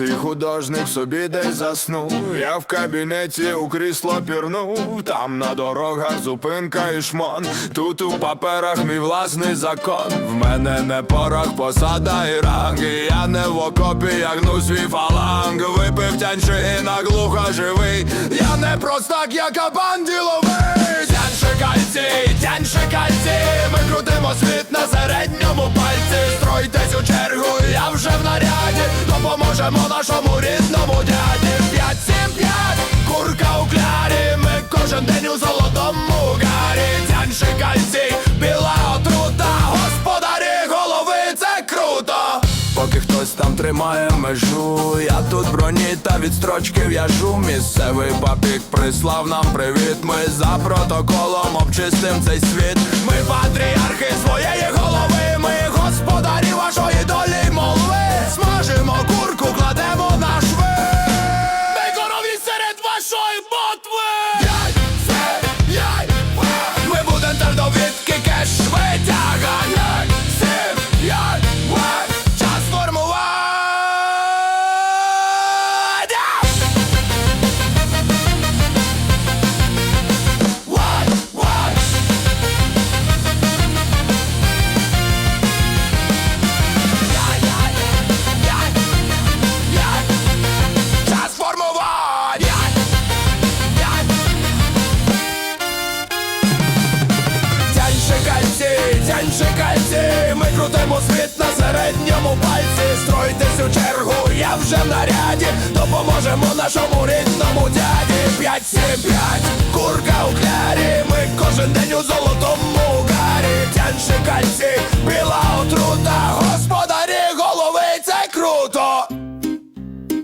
Подорожник собі десь заснув. Я в кабінеті у крісло пірнув. Там на дорогах зупинка і шмон. Тут у паперах мій власний закон. В мене не порох, посада і ранг. І я не в окопі, я гну свій фаланг. Випив тяньши і наглухо живий. Я не простак, я кабан діловий. Тяньши кальці, тяньши кальці. Ми крутимо світ на середньому пальці. Стройтесь у чергу, Допоможемо нашому рідному дяді. 5-7-5, курка у клярі. Ми кожен день у золотому гарі. Тяньши кальці, біла отрута. Господарі голови, це круто. Поки хтось там тримає межу, я тут броні та відстрочки в'яжу. Місцевий папік прислав нам привіт. Ми за протоколом обчистим цей світ. Ми патріархи своєї Northwest! Кальці, тяньше кальці, ми крутимо світ на середньому пальці. Стройтесь у чергу, я вже в наряді, допоможемо нашому рідному дяді. 5-7-5, курка у клярі, ми кожен день у золотому гарі. Тяньше кальці, біла отрута, господарі голови, це круто.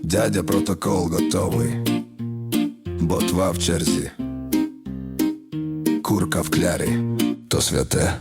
Дядя протокол готовий. Ботва в черзі. Курка в клярі. То святе.